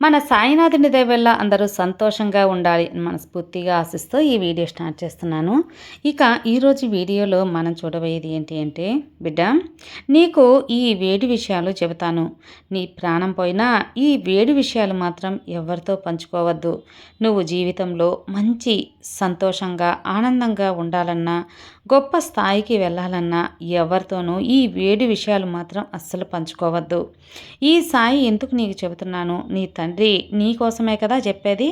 మన సాయినాథుని దేవల్ల అందరూ సంతోషంగా ఉండాలి మనస్ఫూర్తిగా ఆశిస్తూ ఈ వీడియో స్టార్ట్ చేస్తున్నాను. ఇక ఈరోజు వీడియోలో మనం చూడబోయేది ఏంటి అంటే బిడ్డ నీకు ఈ వేడి విషయాలు చెబుతాను. నీ ప్రాణం పోయినా ఈ వేడి విషయాలు మాత్రం ఎవరితో పంచుకోవద్దు. నువ్వు జీవితంలో మంచి సంతోషంగా ఆనందంగా ఉండాలన్నా గొప్ప స్థాయికి వెళ్ళాలన్నా ఎవరితోనూ ఈ వేడి విషయాలు మాత్రం అస్సలు పంచుకోవద్దు. ఈ సాయి ఎందుకు నీకు చెబుతున్నాను? నీ తండ్రి నీకోసమే కదా చెప్పేది?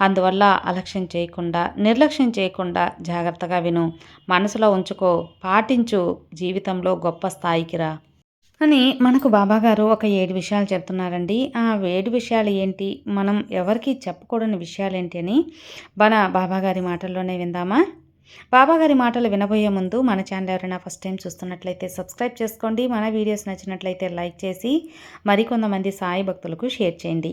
అందువల్ల అలక్ష్యం చేయకుండా నిర్లక్ష్యం చేయకుండా జాగ్రత్తగా విను. మనసులో ఉంచుకో. పాటించు. జీవితంలో గొప్ప స్థాయికి రా. అని మనకు బాబాగారు ఒక ఏడు విషయాలు చెప్తున్నారండి. ఆ ఏడు విషయాలు ఏంటి? మనం ఎవరికి చెప్పకూడని విషయాలు ఏంటి అని మన బాబాగారి మాటల్లోనే విందామా? బాబాగారి మాటలు వినబోయే ముందు మన ఛానల్ ఎవరైనా ఫస్ట్ టైం చూస్తున్నట్లయితే సబ్స్క్రైబ్ చేసుకోండి. మన వీడియోస్ నచ్చినట్లయితే లైక్ చేసి మరికొంతమంది సాయి భక్తులకు షేర్ చేయండి.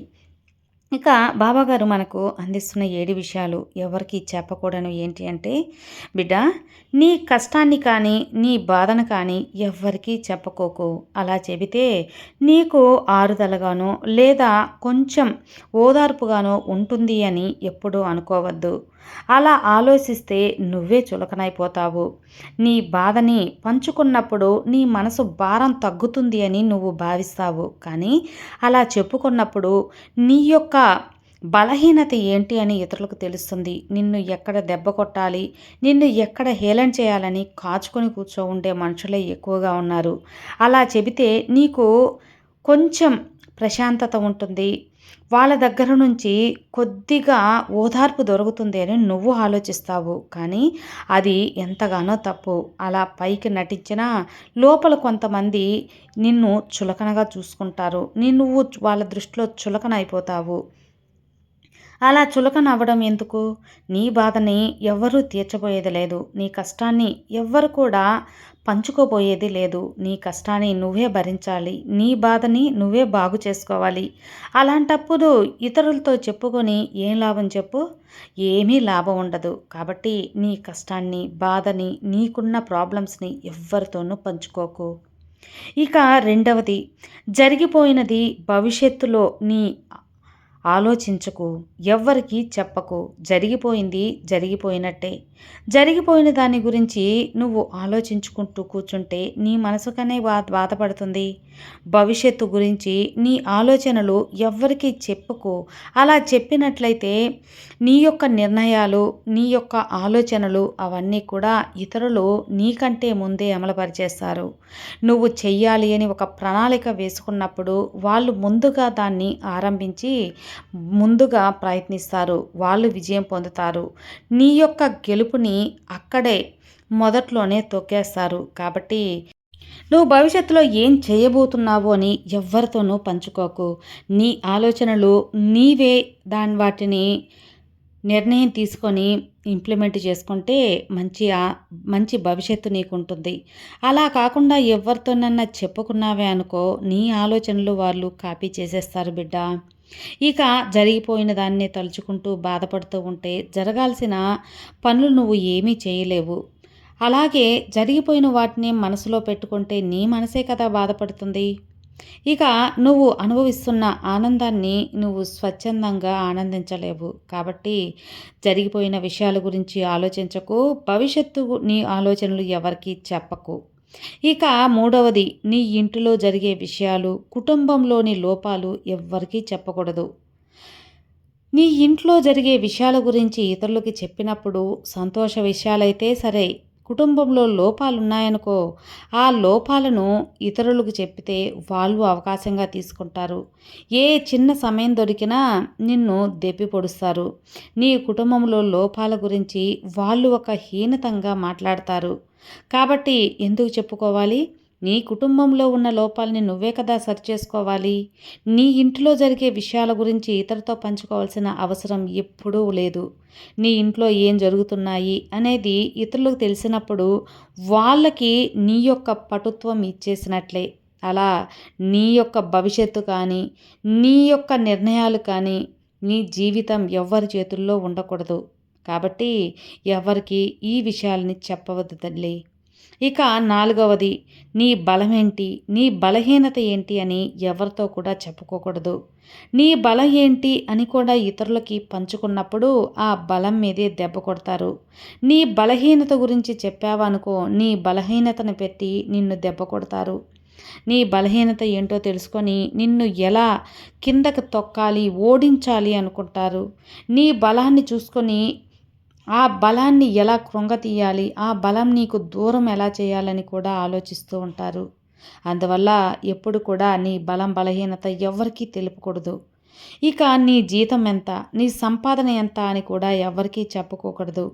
ఇక బాబాగారు మనకు అందిస్తున్న ఏడు విషయాలు ఎవరికి చెప్పకూడను ఏంటి అంటే బిడ్డ నీ కష్టాన్ని కానీ నీ బాధను కానీ ఎవ్వరికీ చెప్పుకోకు. అలా చెబితే నీకు ఆరుదలగానో లేదా కొంచెం ఓదార్పుగానో ఉంటుంది అని ఎప్పుడూ అనుకోవద్దు. అలా ఆలోచిస్తే నువ్వే చులకనైపోతావు. నీ బాధని పంచుకున్నప్పుడు నీ మనసు భారం తగ్గుతుంది అని నువ్వు భావిస్తావు. కానీ అలా చెప్పుకున్నప్పుడు నీ యొక్క బలహీనత ఏంటి అని ఇతరులకు తెలుస్తుంది. నిన్ను ఎక్కడ దెబ్బ కొట్టాలి నిన్ను ఎక్కడ హేళన చేయాలని కాచుకొని కూర్చో ఉండే మనుషులే ఎక్కువగా ఉన్నారు. అలా చెబితే నీకు కొంచెం ప్రశాంతత ఉంటుంది. వాళ్ళ దగ్గర నుంచి కొద్దిగా ఓదార్పు దొరుకుతుంది అని నువ్వు ఆలోచిస్తావు. కానీ అది ఎంతగానో తప్పు. అలా పైకి నటించినా లోపల కొంతమంది నిన్ను చులకనగా చూసుకుంటారు. నీ నువ్వు వాళ్ళ దృష్టిలో చులకన అయిపోతావు అలా చులకన అవ్వడం ఎందుకు? నీ బాధని ఎవ్వరూ తీర్చబోయేది లేదు. నీ కష్టాన్ని ఎవ్వరు కూడా పంచుకోబోయేది లేదు. నీ కష్టాన్ని నువ్వే భరించాలి. నీ బాధని నువ్వే బాగు చేసుకోవాలి. అలాంటప్పుడు ఇతరులతో చెప్పుకొని ఏం లాభం చెప్పు? ఏమీ లాభం ఉండదు. కాబట్టి నీ కష్టాన్ని బాధని నీకున్న ప్రాబ్లమ్స్ని ఎవ్వరితోనూ పంచుకోకు. ఇక రెండవది జరిగిపోయినది భవిష్యత్తులో నీ ఆలోచించకు ఎవ్వరికీ చెప్పకు. జరిగిపోయింది జరిగిపోయినట్టే. జరిగిపోయిన దాని గురించి నువ్వు ఆలోచించుకుంటూ కూర్చుంటే నీ మనసుకనే బా బాధపడుతుంది. భవిష్యత్తు గురించి నీ ఆలోచనలు ఎవ్వరికీ చెప్పుకో. అలా చెప్పినట్లయితే నీ యొక్క నిర్ణయాలు నీ యొక్క ఆలోచనలు అవన్నీ కూడా ఇతరులు నీకంటే ముందే అమలుపరిచేస్తారు. నువ్వు చెయ్యాలి అని ఒక ప్రణాళిక వేసుకున్నప్పుడు వాళ్ళు ముందుగా దాన్ని ఆరంభించి ముందుగా ప్రయత్నిస్తారు. వాళ్ళు విజయం పొందుతారు. నీ యొక్క గెలుపుని అక్కడే మొదట్లోనే తొక్కేస్తారు. కాబట్టి నువ్వు భవిష్యత్తులో ఏం చేయబోతున్నావు అని ఎవరితోనూ పంచుకోకు. నీ ఆలోచనలు నీవే దాని వాటిని నిర్ణయం తీసుకొని ఇంప్లిమెంట్ చేసుకుంటే మంచి మంచి భవిష్యత్తు నీకు ఉంటుంది అలా కాకుండా ఎవరితోనన్నా చెప్పుకున్నావే అనుకో నీ ఆలోచనలు వాళ్ళు కాపీ చేసేస్తారు బిడ్డ. ఇక జరిగిపోయిన దాన్ని తలుచుకుంటూ బాధపడుతూ ఉంటే జరగాల్సిన పనులు నువ్వు ఏమీ చేయలేవు. అలాగే జరిగిపోయిన వాటిని మనసులో పెట్టుకుంటే నీ మనసే కదా బాధపడుతుంది. ఇక నువ్వు అనుభవిస్తున్న ఆనందాన్ని నువ్వు స్వచ్ఛందంగా ఆనందించలేవు. కాబట్టి జరిగిపోయిన విషయాల గురించి ఆలోచించకు భవిష్యత్తు నీ ఆలోచనలు ఎవరికీ చెప్పకు. ఇక మూడవది నీ ఇంటిలో జరిగే విషయాలు కుటుంబంలోని లోపాలు ఎవ్వరికీ చెప్పకూడదు. నీ ఇంట్లో జరిగే విషయాల గురించి ఇతరులకి చెప్పినప్పుడు సంతోష విషయాలైతే సరే కుటుంబంలో లోపాలున్నాయనుకో ఆ లోపాలను ఇతరులకు చెప్పితే వాళ్ళు అవకాశంగా తీసుకుంటారు. ఏ చిన్న సమయం దొరికినా నిన్ను దెప్పి పొడుస్తారు. నీ కుటుంబంలో లోపాల గురించి వాళ్ళు ఒక హీనతంగా మాట్లాడతారు. కాబట్టి ఎందుకు చెప్పుకోవాలి? నీ కుటుంబంలో ఉన్న లోపాలని నువ్వే కదా సరిచేసుకోవాలి. నీ ఇంట్లో జరిగే విషయాల గురించి ఇతరుతో పంచుకోవాల్సిన అవసరం ఎప్పుడూ లేదు. నీ ఇంట్లో ఏం జరుగుతున్నాయి అనేది ఇతరులకు తెలిసినప్పుడు వాళ్ళకి నీ యొక్క పటుత్వం ఇచ్చేసినట్లే. అలా నీ యొక్క భవిష్యత్తు కానీ నీ యొక్క నిర్ణయాలు కానీ నీ జీవితం ఎవరి చేతుల్లో ఉండకూడదు. కాబట్టి ఎవరికి ఈ విషయాలని చెప్పవద్దు తల్లి. ఇక నాలుగవది నీ బలమేంటి? నీ బలహీనత ఏంటి అని ఎవరితో కూడా చెప్పుకోకూడదు. నీ బలం ఏంటి అని కూడా ఇతరులకి పంచుకున్నప్పుడు ఆ బలం మీదే దెబ్బ కొడతారు. నీ బలహీనత గురించి చెప్పావనుకో నీ బలహీనతను పెట్టి నిన్ను దెబ్బ కొడతారు. నీ బలహీనత ఏంటో తెలుసుకొని నిన్ను ఎలా కిందకు తొక్కాలి ఓడించాలి అనుకుంటారు. నీ బలాన్ని చూసుకొని ఆ బలాన్ని ఎలా కృంగతీయాలి? ఆ బలం నీకు దూరం ఎలా చేయాలని కూడా ఆలోచిస్తూ ఉంటారు. అందువల్ల ఎప్పుడు కూడా నీ బలం బలహీనత ఎవరికీ తెలుపకూడదు. ఇక నీ జీతం ఎంత? నీ సంపాదన ఎంత అని కూడా ఎవరికీ చెప్పుకోకూడదు.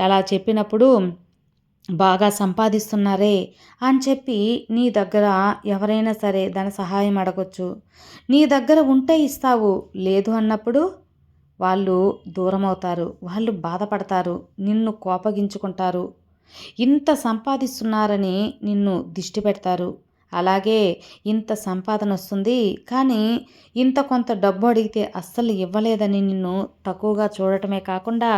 అలా చెప్పినప్పుడు బాగా సంపాదిస్తున్నారే అని చెప్పి నీ దగ్గర ఎవరైనా సరే ధన సహాయం అడగొచ్చు. నీ దగ్గర ఉంటే ఇస్తావు. లేదు అన్నప్పుడు వాళ్ళు దూరం అవుతారు వాళ్ళు బాధపడతారు నిన్ను కోపగించుకుంటారు. ఇంత సంపాదిస్తున్నారని నిన్ను దిష్టి పెడతారు. అలాగే ఇంత సంపాదన వస్తుంది కానీ ఇంత కొంత డబ్బు అడిగితే అస్సలు ఇవ్వలేదని నిన్ను తక్కువగా చూడటమే కాకుండా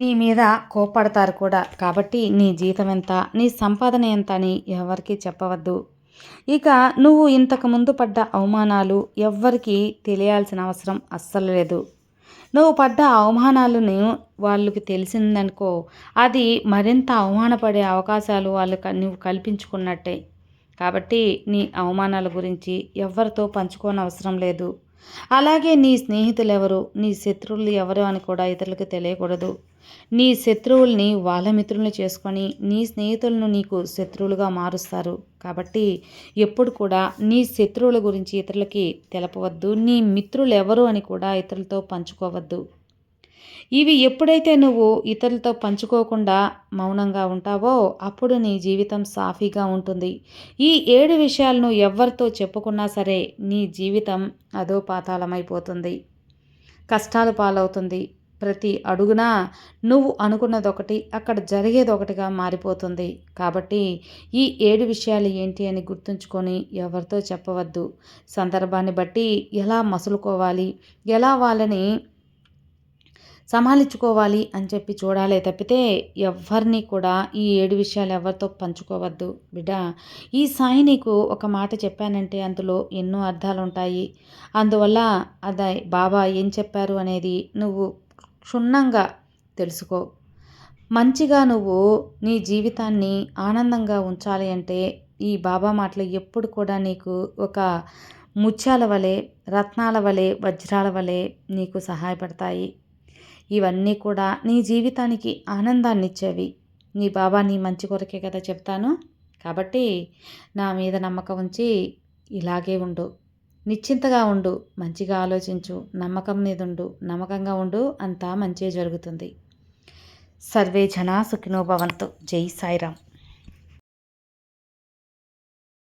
నీ మీద కోపడతారు కూడా. కాబట్టి నీ జీతం ఎంత నీ సంపాదన ఎంత అని ఎవరికీ చెప్పవద్దు. ఇక నువ్వు ఇంతకు ముందు పడ్డ అవమానాలు ఎవ్వరికీ తెలియాల్సిన అవసరం అస్సలు లేదు. నువ్వు పడ్డ అవమానాలను వాళ్ళకి తెలిసిందనుకో అది మరింత అవమానపడే అవకాశాలు వాళ్ళు నువ్వు కల్పించుకున్నట్టే. కాబట్టి నీ అవమానాల గురించి ఎవరితో పంచుకోని అవసరం లేదు. అలాగే నీ స్నేహితులు ఎవరు నీ శత్రువులు ఎవరు అని కూడా ఇతరులకు తెలియకూడదు. నీ శత్రువుల్ని వాళ్ళ మిత్రుల్ని చేసుకొని నీ స్నేహితులను నీకు శత్రువులుగా మారుస్తారు. కాబట్టి ఎప్పుడు కూడా నీ శత్రువుల గురించి ఇతరులకి తెలపవద్దు. నీ మిత్రులు ఎవరు అని కూడా ఇతరులతో పంచుకోవద్దు. ఇవి ఎప్పుడైతే నువ్వు ఇతరులతో పంచుకోకుండా మౌనంగా ఉంటావో అప్పుడు నీ జీవితం సాఫీగా ఉంటుంది. ఈ ఏడు విషయాలను ఎవరితో చెప్పుకున్నా సరే నీ జీవితం అదో పాతాళమైపోతుంది కష్టాలు పాలవుతుంది. ప్రతి అడుగునా నువ్వు అనుకున్నది ఒకటి అక్కడ జరిగేది ఒకటిగా మారిపోతుంది. కాబట్టి ఈ ఏడు విషయాలు ఏంటి అని గుర్తుంచుకొని ఎవరితో చెప్పవద్దు. సందర్భాన్ని బట్టి ఎలా మసులుకోవాలి ఎలా వాళ్ళని సమాలించుకోవాలి అని చెప్పి చూడాలే తప్పితే ఎవరిని కూడా ఈ ఏడు విషయాలు ఎవరితో పంచుకోవద్దు. బిడ్డ ఈ సాయి నీకు ఒక మాట చెప్పానంటే అందులో ఎన్నో అర్థాలు ఉంటాయి అందువల్ల అదే బాబా ఏం చెప్పారు అనేది నువ్వు క్షుణ్ణంగా తెలుసుకో. మంచిగా నువ్వు నీ జీవితాన్ని ఆనందంగా ఉంచాలి అంటే ఈ బాబా మాటలు ఎప్పుడు కూడా నీకు ఒక ముత్యాల వలె రత్నాల వలె వజ్రాల వలె నీకు సహాయపడతాయి. ఇవన్నీ కూడా నీ జీవితానికి ఆనందాన్ని ఇచ్చేవి. నీ బాబా నీ మంచి కొరకే కదా చెప్తాను. కాబట్టి నా మీద నమ్మకం ఉంచి ఇలాగే ఉండు. నిశ్చింతగా ఉండు మంచిగా ఆలోచించు నమ్మకం మీద ఉండు నమ్మకంగా ఉండు అంతా మంచి జరుగుతుంది. సర్వే జనా సుఖినోభవంతు జై సాయిరామ్.